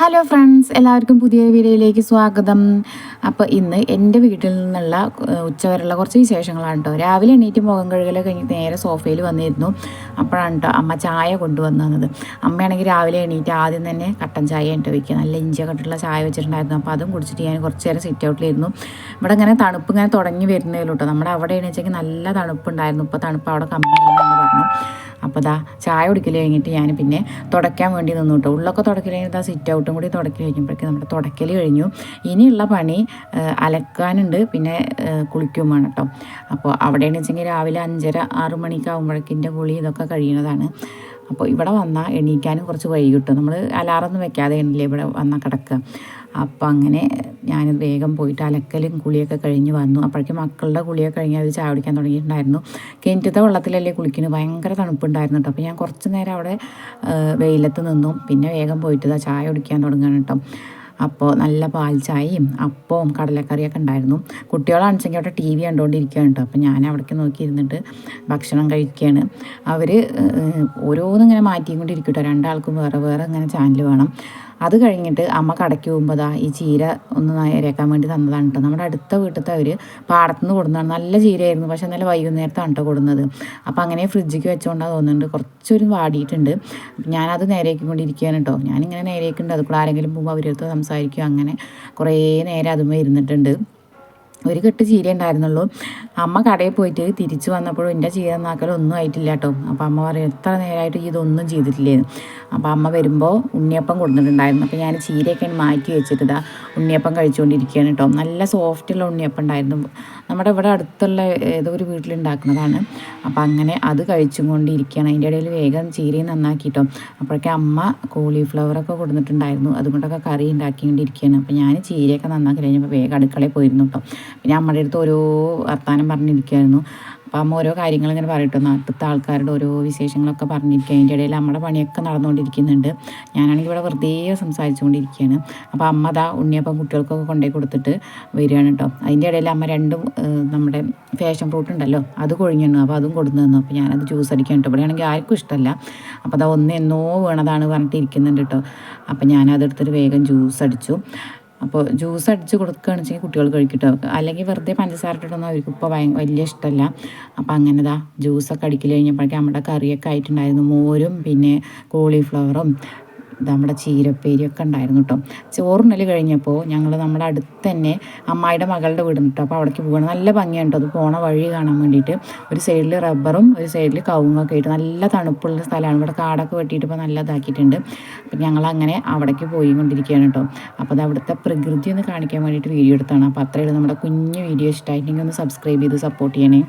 Hello friends എല്ലാവർക്കും പുതിയ വീഡിയോയിലേക്ക് സ്വാഗതം. അപ്പോൾ ഇന്ന് എന്റെ വീട്ടിൽ നിന്നുള്ള ഉച്ചവരെയുള്ള കുറച്ച് വിശേഷങ്ങളാണ് കേട്ടോ രാവിലെ എണീറ്റ് മുഖം കഴുകലൊക്കെ കഴിഞ്ഞ് നേരെ സോഫയിൽ വന്നിരുന്നു. അപ്പോഴാണ് കേട്ടോ അമ്മ ചായ കൊണ്ടുവന്നത്. അമ്മയാണെങ്കിൽ രാവിലെ എണീറ്റ് ആദ്യം തന്നെ കട്ടൻ ചായ ഇട്ട് വയ്ക്കുക. നല്ല ഇഞ്ചിയൊക്കെ ഇട്ടുള്ള ചായ വെച്ചിട്ടുണ്ടായിരുന്നു. അപ്പോൾ അതും കുടിച്ചിട്ട് ഞാൻ കുറച്ച് നേരം സിറ്റ് ഔട്ടിലിരുന്നു ഇവിടെ ഇങ്ങനെ തണുപ്പ് ഇങ്ങനെ തുടങ്ങി വരുന്നതിലോട്ടോ നമ്മുടെ അവിടെ എണീച്ചെങ്കിൽ നല്ല തണുപ്പുണ്ടായിരുന്നു. ഇപ്പോൾ തണുപ്പ് അവിടെ കമ്മിയാണെന്ന് പറഞ്ഞു. അപ്പോൾ ദാ ചായ കുടിക്കൽ കഴിഞ്ഞിട്ട് ഞാൻ പിന്നെ തുടയ്ക്കാൻ വേണ്ടി നിന്നു കേട്ടോ ഉള്ളൊക്കെ തുടക്കൽ ആ സിറ്റ് ഔട്ടും കൂടി തുടക്കി കഴിഞ്ഞപ്പോഴേക്കും നമ്മുടെ തുടക്കൽ കഴിഞ്ഞു. ഇനിയുള്ള പണി അലക്കാനുണ്ട്. പിന്നെ കുളിക്കുമാണ് കേട്ടോ അപ്പോൾ അവിടെയെന്ന് വെച്ചെങ്കിൽ രാവിലെ അഞ്ചര ആറ് മണിക്കാവുമ്പോഴേക്കിന്റെ കുളി ഇതൊക്കെ കഴിയുന്നതാണ്. അപ്പോൾ ഇവിടെ വന്നാൽ എണീക്കാനും കുറച്ച് വൈകി നമ്മൾ അലാറൊന്നും വെക്കാതെ എണ്ണില്ലേ ഇവിടെ വന്നാൽ കിടക്കുക. അപ്പം അങ്ങനെ ഞാൻ വേഗം പോയിട്ട് അലക്കലും കുളിയൊക്കെ കഴിഞ്ഞ് വന്നു. അപ്പോഴേക്കും മക്കളുടെ കുളിയൊക്കെ കഴിഞ്ഞ് അവർ ചായ കുടിക്കാൻ തുടങ്ങിയിട്ടുണ്ടായിരുന്നു. കിണറ്റത്തെ വെള്ളത്തിലല്ലേ കുളിക്കുന്നു ഭയങ്കര തണുപ്പുണ്ടായിരുന്നു കേട്ടോ. അപ്പോൾ ഞാൻ കുറച്ച് നേരം അവിടെ വെയിലത്ത് നിന്നു. പിന്നെ വേഗം പോയിട്ട് ചായ കുടിക്കാൻ തുടങ്ങുകയാണ് കേട്ടോ. അപ്പോൾ നല്ല പാൽ ചായയും അപ്പവും കടലക്കറിയൊക്കെ ഉണ്ടായിരുന്നു. കുട്ടികളാണെച്ചെങ്കിൽ അവിടെ ടി വി കണ്ടുകൊണ്ടിരിക്കുകയാണ് കേട്ടോ. അപ്പോൾ ഞാൻ അവിടേക്ക് നോക്കിയിരുന്നിട്ട് ഭക്ഷണം കഴിക്കുകയാണ്. അവർ ഓരോന്നിങ്ങനെ മാറ്റിയും കേട്ടോ. രണ്ടാൾക്കും വേറെ വേറെ ഇങ്ങനെ ചാനൽ വേണം. അത് കഴിഞ്ഞിട്ട് അമ്മ കടയ്ക്ക് പോകുമ്പോൾ ഈ ചീര ഒന്ന് നേരെയാക്കാൻ വേണ്ടി തന്നതാണ് കേട്ടോ നമ്മുടെ അടുത്ത വീട്ടിലത്തെ അവർ പാടത്തുനിന്ന് കൊടുന്നതാണ്. നല്ല ചീരയായിരുന്നു. പക്ഷെ നല്ല വൈകുന്നേരത്താണ് കേട്ടോ കൊടുന്നത്. അപ്പോൾ അങ്ങനെ ഫ്രിഡ്ജിക്ക് വെച്ചുകൊണ്ടാണ് തോന്നുന്നുണ്ട്. കുറച്ചൊരു വാടിയിട്ടുണ്ട്. ഞാനത് നേരെയാക്കിക്കൊണ്ടിരിക്കുകയാണ് കേട്ടോ ഞാനിങ്ങനെ നേരെയാക്കുന്നുണ്ട് അതുപോലെ ആരെങ്കിലും പോകുമ്പോൾ അവരടുത്ത് സംസാരിക്കും. അങ്ങനെ കുറേ നേരം അതുമ്പോൾ ഇരുന്നിട്ടുണ്ട്. ഒരു കെട്ട് ചീര ഉണ്ടായിരുന്നുള്ളൂ. അമ്മ കടയിൽ പോയിട്ട് തിരിച്ചു വന്നപ്പോഴും എന്റെ ചീര ഒന്നും ആയിട്ടില്ല കേട്ടോ. അപ്പോൾ അമ്മ പറയും എത്ര നേരമായിട്ട് ഇതൊന്നും ചെയ്തിട്ടില്ലേന്ന്? അപ്പോൾ അമ്മ വരുമ്പോൾ ഉണ്ണിയപ്പം കൊടുത്തിട്ടുണ്ടായിരുന്നു. അപ്പോൾ ഞാൻ ചീരയൊക്കെ മാറ്റി വെച്ചിട്ട് ഉണ്ണിയപ്പം കഴിച്ചുകൊണ്ടിരിക്കുകയാണ് കേട്ടോ. നല്ല സോഫ്റ്റുള്ള ഉണ്ണിയപ്പം ഉണ്ടായിരുന്നു. നമ്മുടെ ഇവിടെ അടുത്തുള്ള ഏതോ ഒരു വീട്ടിലുണ്ടാക്കുന്നതാണ് അപ്പോൾ അങ്ങനെ അത് കഴിച്ചും കൊണ്ടിരിക്കുകയാണ് അതിന്റെ ഇടയിൽ വേഗം ചീരയും നന്നാക്കിയിട്ടോ. അപ്പോഴൊക്കെ അമ്മ കോളിഫ്ലവറൊക്കെ കൊടുത്തിട്ടുണ്ടായിരുന്നു. അതുകൊണ്ടൊക്കെ കറി ഉണ്ടാക്കിക്കൊണ്ടിരിക്കുകയാണ്. അപ്പോൾ ഞാൻ ചീരയൊക്കെ നന്നാക്കി കഴിഞ്ഞപ്പോൾ വേഗം അടുക്കളയിൽ പോയിരുന്നു കേട്ടോ. പിന്നെ അമ്മയുടെ അടുത്ത് ഓരോ വർത്താനം പറഞ്ഞിരിക്കുമായിരുന്നു അപ്പം അമ്മ ഓരോ കാര്യങ്ങൾ ഇങ്ങനെ പറയട്ടോ നാട്ടിലത്തെ ആൾക്കാരുടെ ഓരോ വിശേഷങ്ങളൊക്കെ പറഞ്ഞിരിക്കുക. അതിന്റെ ഇടയിൽ നമ്മുടെ പണിയൊക്കെ നടന്നുകൊണ്ടിരിക്കുന്നുണ്ട്. ഞാനാണെങ്കിൽ ഇവിടെ വെറുതെ സംസാരിച്ചുകൊണ്ടിരിക്കുകയാണ്. അപ്പോൾ അമ്മ അതാ ഉണ്ണിയപ്പം കുട്ടികൾക്കൊക്കെ കൊണ്ടുപോയി കൊടുത്തിട്ട് വരികയാണ് കേട്ടോ. അതിന്റെ ഇടയിൽ അമ്മ രണ്ടും നമ്മുടെ ഫാഷൻ ഫ്രൂട്ട് ഉണ്ടല്ലോ അത് കൊഴിഞ്ഞു അപ്പോൾ അതും കൊടുത്തു തന്നു. അപ്പോൾ ഞാനത് ജ്യൂസ് അടിക്കാൻ കേട്ടോ. ഇവിടെയാണെങ്കിൽ ആർക്കും ഇഷ്ടമല്ല. അപ്പോൾ അതാ ഒന്ന് എന്നോ വീണതാണ് പറഞ്ഞിട്ട് ഇരിക്കുന്നുണ്ട് കേട്ടോ. അപ്പോൾ ഞാനതെടുത്തിട്ട് വേഗം ജ്യൂസ് അടിച്ചു. അപ്പോൾ ജ്യൂസ് അടിച്ച് കൊടുക്കുകയാണെന്ന് വെച്ചാൽ കുട്ടികൾ കഴിക്കട്ടോ. അല്ലെങ്കിൽ വെറുതെ പഞ്ചസാര ഇട്ടിട്ടൊന്നും അവർക്ക് ഇപ്പോൾ വലിയ ഇഷ്ടമല്ല. അപ്പോൾ അങ്ങനെ ഇതാ ജ്യൂസൊക്കെ അടിക്കൽ കഴിഞ്ഞപ്പോഴേക്കും നമ്മുടെ കറിയൊക്കെ ആയിട്ടുണ്ടായിരുന്നു. മോരും പിന്നെ കോളിഫ്ലവറും നമ്മുടെ ചീരപ്പേരിയൊക്കെ ഉണ്ടായിരുന്നു കേട്ടോ ചോറുണ്ണൽ കഴിഞ്ഞപ്പോൾ ഞങ്ങൾ നമ്മുടെ അടുത്ത് തന്നെ അമ്മായിയുടെ മകളുടെ വീട് കേട്ടോ അപ്പോൾ അവിടേക്ക് പോകണം നല്ല ഭംഗിയാണ് അത് പോണ വഴി കാണാൻ വേണ്ടിയിട്ട് ഒരു സൈഡിൽ റബ്ബറും ഒരു സൈഡിൽ കവുങ്ങൊക്കെ ആയിട്ട് നല്ല തണുപ്പുള്ള സ്ഥലമാണ്. ഇവിടെ കാടൊക്കെ വെട്ടിയിട്ട് ഇപ്പോൾ നല്ല ഇതാക്കിയിട്ടുണ്ട് അപ്പം ഞങ്ങൾ അങ്ങനെ അവിടേക്ക് പോയി കൊണ്ടിരിക്കുകയാണ് കേട്ടോ അപ്പോൾ അത് അവിടുത്തെ പ്രകൃതി ഒന്ന് കാണിക്കാൻ വേണ്ടിയിട്ട് വീഡിയോ എടുത്താണ്. അപ്പോൾ അത്രയുള്ള നമ്മുടെ കുഞ്ഞു വീഡിയോ ഇഷ്ടമായിട്ടുണ്ടെങ്കിൽ ഒന്ന് സബ്സ്ക്രൈബ് ചെയ്ത് സപ്പോർട്ട് ചെയ്യണേ.